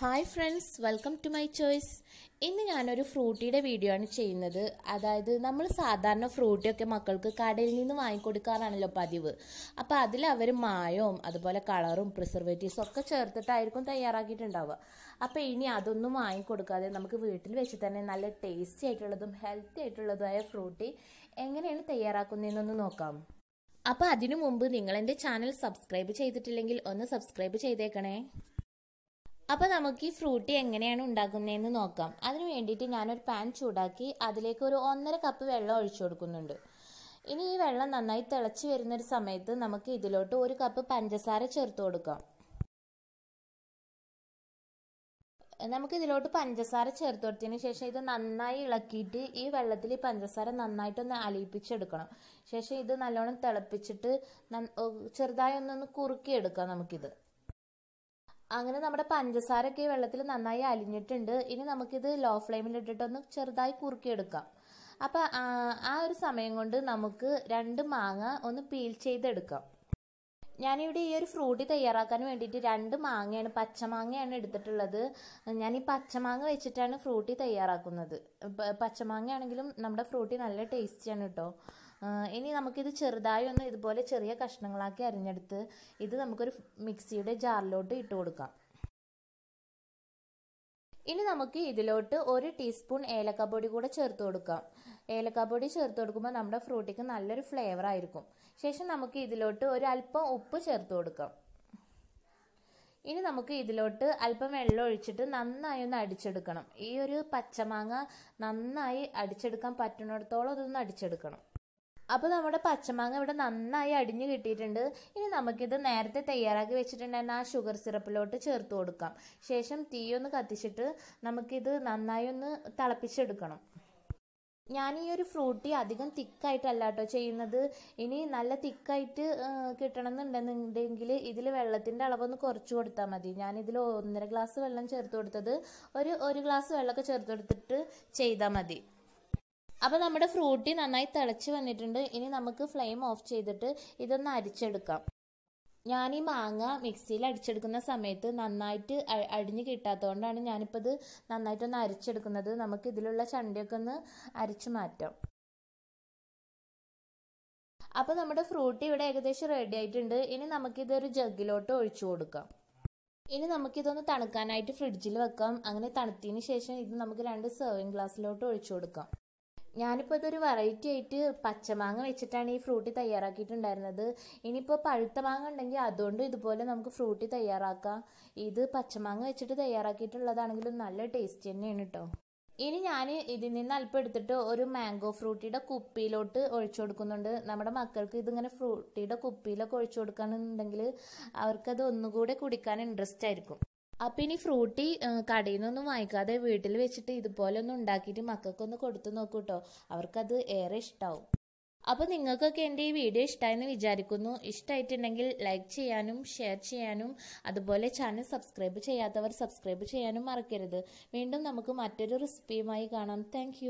Hi friends welcome to my choice ഇന്ന് ഞാനൊരു ഫ്രൂട്ടിയുടെ video ആണ് ചെയ്യുന്നത്. അതായത് നമ്മൾ സാധാരണ ഫ്രൂട്ടിയൊക്കെ മക്കൾക്ക് കടയിൽ നിന്ന് വാങ്ങിക്കൊടുക്കാറാണല്ലോ പതിവ്. അപ്പോൾ അതിൽ അവർ മായവും അതുപോലെ കളറും പ്രിസർവേറ്റീവ്സും ഒക്കെ ചേർത്തിട്ടായിരിക്കും തയ്യാറാക്കിയിട്ടുണ്ടാവുക. അപ്പോൾ ഇനി അതൊന്നും വാങ്ങിക്കൊടുക്കാതെ നമുക്ക് വീട്ടിൽ വെച്ച് തന്നെ നല്ല ടേസ്റ്റി ആയിട്ടുള്ളതും ഹെൽത്തി ആയിട്ടുള്ളതുമായ ഫ്രൂട്ടി എങ്ങനെയാണ് തയ്യാറാക്കുന്നതെന്നൊന്ന് നോക്കാം. അപ്പോൾ അതിനു മുമ്പ് നിങ്ങൾ എന്റെ ചാനൽ സബ്സ്ക്രൈബ് ചെയ്തിട്ടില്ലെങ്കിൽ ഒന്ന് സബ്സ്ക്രൈബ് ചെയ്തേക്കണേ. അപ്പോൾ നമുക്ക് ഈ ഫ്രൂട്ടി എങ്ങനെയാണ് ഉണ്ടാക്കുന്നതെന്ന് നോക്കാം. അതിന് വേണ്ടിയിട്ട് ഞാനൊരു പാൻ ചൂടാക്കി അതിലേക്ക് ഒരു ഒന്നര കപ്പ് വെള്ളം ഒഴിച്ചു കൊടുക്കുന്നുണ്ട്. ഇനി ഈ വെള്ളം നന്നായി തിളച്ച് വരുന്നൊരു സമയത്ത് നമുക്ക് ഇതിലോട്ട് ഒരു കപ്പ് പഞ്ചസാര ചേർത്ത് കൊടുക്കാം. നമുക്ക് ഇതിലോട്ട് പഞ്ചസാര ചേർത്ത് കൊടുത്തതിന് ശേഷം ഇത് നന്നായി ഇളക്കിയിട്ട് ഈ വെള്ളത്തിൽ പഞ്ചസാര നന്നായിട്ടൊന്ന് അലിയിപ്പിച്ചെടുക്കണം. ശേഷം ഇത് നല്ലോണം തിളപ്പിച്ചിട്ട് ചെറുതായി ഒന്നൊന്ന് കുറുക്കിയെടുക്കാം നമുക്കിത്. അങ്ങനെ നമ്മുടെ പഞ്ചസാരൊക്കെ വെള്ളത്തിൽ നന്നായി അലിഞ്ഞിട്ടുണ്ട്. ഇനി നമുക്കിത് ലോ ഫ്ലെയിമിൽ ഇട്ടിട്ടൊന്ന് ചെറുതായി കുറുക്കിയെടുക്കാം. അപ്പം ആ ഒരു സമയം കൊണ്ട് നമുക്ക് രണ്ട് മാങ്ങ ഒന്ന് പീൽ ചെയ്തെടുക്കാം. ഞാനിവിടെ ഈ ഒരു ഫ്രൂട്ടി തയ്യാറാക്കാൻ വേണ്ടിയിട്ട് രണ്ട് മാങ്ങയാണ് പച്ചമാങ്ങയാണ് എടുത്തിട്ടുള്ളത്. ഞാൻ ഈ പച്ചമാങ്ങ വെച്ചിട്ടാണ് ഫ്രൂട്ടി തയ്യാറാക്കുന്നത്. പച്ചമാങ്ങയാണെങ്കിലും നമ്മുടെ ഫ്രൂട്ടി നല്ല ടേസ്റ്റിയാണ് കേട്ടോ ഇനി നമുക്കിത് ചെറുതായി ഒന്ന് ഇതുപോലെ ചെറിയ കഷ്ണങ്ങളാക്കി അരിഞ്ഞെടുത്ത് ഇത് നമുക്കൊരു മിക്സിയുടെ ജാറിലോട്ട് ഇട്ട് കൊടുക്കാം. ഇനി നമുക്ക് ഇതിലോട്ട് ഒരു ടീസ്പൂൺ ഏലക്കപ്പൊടി കൂടെ ചേർത്ത് കൊടുക്കാം. ഏലക്കപ്പൊടി ചേർത്ത് കൊടുക്കുമ്പോൾ നമ്മുടെ ഫ്രൂട്ടിക്ക് നല്ലൊരു ഫ്ലേവർ ആയിരിക്കും. ശേഷം നമുക്ക് ഇതിലോട്ട് ഒരു അല്പം ഉപ്പ് ചേർത്ത് കൊടുക്കാം. ഇനി നമുക്ക് ഇതിലോട്ട് അല്പം വെള്ളം ഒഴിച്ചിട്ട് നന്നായി ഒന്ന് അടിച്ചെടുക്കണം. ഈ ഒരു പച്ചമാങ്ങ നന്നായി അടിച്ചെടുക്കാൻ പറ്റുന്നിടത്തോളം അതൊന്ന് അടിച്ചെടുക്കണം. അപ്പോൾ നമ്മുടെ പച്ചമാങ്ങ ഇവിടെ നന്നായി അടിഞ്ഞു കിട്ടിയിട്ടുണ്ട്. ഇനി നമുക്കിത് നേരത്തെ തയ്യാറാക്കി വെച്ചിട്ടുണ്ടായിരുന്ന ആ ഷുഗർ സിറപ്പിലോട്ട് ചേർത്ത് കൊടുക്കാം. ശേഷം തീ ഒന്ന് കത്തിച്ചിട്ട് നമുക്കിത് നന്നായി ഒന്ന് തിളപ്പിച്ചെടുക്കണം. ഞാൻ ഈ ഒരു ഫ്രൂട്ടി അധികം തിക്കായിട്ടല്ല കേട്ടോ ചെയ്യുന്നത്. ഇനി നല്ല തിക്കായിട്ട് കിട്ടണം എന്നുണ്ടെന്നുണ്ടെങ്കിൽ ഇതിൽ വെള്ളത്തിന്റെ അളവൊന്ന് കുറച്ച് കൊടുത്താൽ മതി. ഞാനിതിൽ ഒന്നര ഗ്ലാസ് വെള്ളം ചേർത്ത് കൊടുത്തത് ഒരു ഒരു ഗ്ലാസ് വെള്ളമൊക്കെ ചേർത്ത് കൊടുത്തിട്ട് ചെയ്താൽ മതി. അപ്പോൾ നമ്മുടെ ഫ്രൂട്ടി നന്നായി തിളച്ച് വന്നിട്ടുണ്ട്. ഇനി നമുക്ക് ഫ്ലെയിം ഓഫ് ചെയ്തിട്ട് ഇതൊന്ന് അരിച്ചെടുക്കാം. ഞാൻ ഈ മാങ്ങ മിക്സിയിൽ അടിച്ചെടുക്കുന്ന സമയത്ത് നന്നായിട്ട് അടിഞ്ഞ് കിട്ടാത്തതുകൊണ്ടാണ് ഞാനിപ്പോൾ ഇത് നന്നായിട്ടൊന്ന് അരിച്ചെടുക്കുന്നത്. നമുക്ക് ഇതിലുള്ള ചണ്ടിയൊക്കെ ഒന്ന് അരിച്ചു മാറ്റാം. അപ്പോൾ നമ്മുടെ ഫ്രൂട്ട് ഇവിടെ ഏകദേശം റെഡി ആയിട്ടുണ്ട്. ഇനി നമുക്കിതൊരു ജഗ്ഗിലോട്ട് ഒഴിച്ചു കൊടുക്കാം. ഇനി നമുക്കിതൊന്ന് തണുക്കാനായിട്ട് ഫ്രിഡ്ജിൽ വെക്കാം. അങ്ങനെ തണുത്തതിന് ശേഷം ഇത് നമുക്ക് രണ്ട് സെർവിങ് ഗ്ലാസ്സിലോട്ട് ഒഴിച്ചു കൊടുക്കാം. ഞാനിപ്പോൾ ഇതൊരു വെറൈറ്റി ആയിട്ട് പച്ചമാങ്ങ വെച്ചിട്ടാണ് ഈ ഫ്രൂട്ടി തയ്യാറാക്കിയിട്ടുണ്ടായിരുന്നത്. ഇനിയിപ്പോൾ പഴുത്ത മാങ്ങ ഉണ്ടെങ്കിൽ അതുകൊണ്ട് ഇതുപോലെ നമുക്ക് ഫ്രൂട്ടി തയ്യാറാക്കാം. ഇത് പച്ചമാങ്ങ വെച്ചിട്ട് തയ്യാറാക്കിയിട്ടുള്ളതാണെങ്കിലും നല്ല ടേസ്റ്റ് തന്നെയാണ് കേട്ടോ ഇനി ഞാൻ ഇതിൽ നിന്ന് അല്പം എടുത്തിട്ട് ഒരു മാംഗോ ഫ്രൂട്ടിയുടെ കുപ്പിയിലോട്ട് ഒഴിച്ചു കൊടുക്കുന്നുണ്ട്. നമ്മുടെ മക്കൾക്ക് ഇതിങ്ങനെ ഫ്രൂട്ടിയുടെ കുപ്പിയിലൊക്കെ ഒഴിച്ചു കൊടുക്കുകയാണെന്നുണ്ടെങ്കിൽ അവർക്കത് ഒന്നുകൂടെ കുടിക്കാൻ ഇൻട്രസ്റ്റ് ആയിരിക്കും. അപ്പം ഇനി ഫ്രൂട്ടി കടയിൽ നിന്നൊന്നും വാങ്ങിക്കാതെ വീട്ടിൽ വെച്ചിട്ട് ഇതുപോലെ ഒന്ന് ഉണ്ടാക്കിയിട്ട് മക്കൾക്കൊന്ന് കൊടുത്തു നോക്കൂ കേട്ടോ അവർക്കത് ഏറെ ഇഷ്ടമാവും അപ്പോൾ നിങ്ങൾക്കൊക്കെ എന്റെ ഈ വീഡിയോ ഇഷ്ടമായെന്ന് വിചാരിക്കുന്നു. ഇഷ്ടമായിട്ടുണ്ടെങ്കിൽ ലൈക്ക് ചെയ്യാനും ഷെയർ ചെയ്യാനും അതുപോലെ ചാനൽ സബ്സ്ക്രൈബ് ചെയ്യാത്തവർ സബ്സ്ക്രൈബ് ചെയ്യാനും മറക്കരുത്. വീണ്ടും നമുക്ക് മറ്റൊരു റെസിപ്പിയുമായി കാണാം. താങ്ക്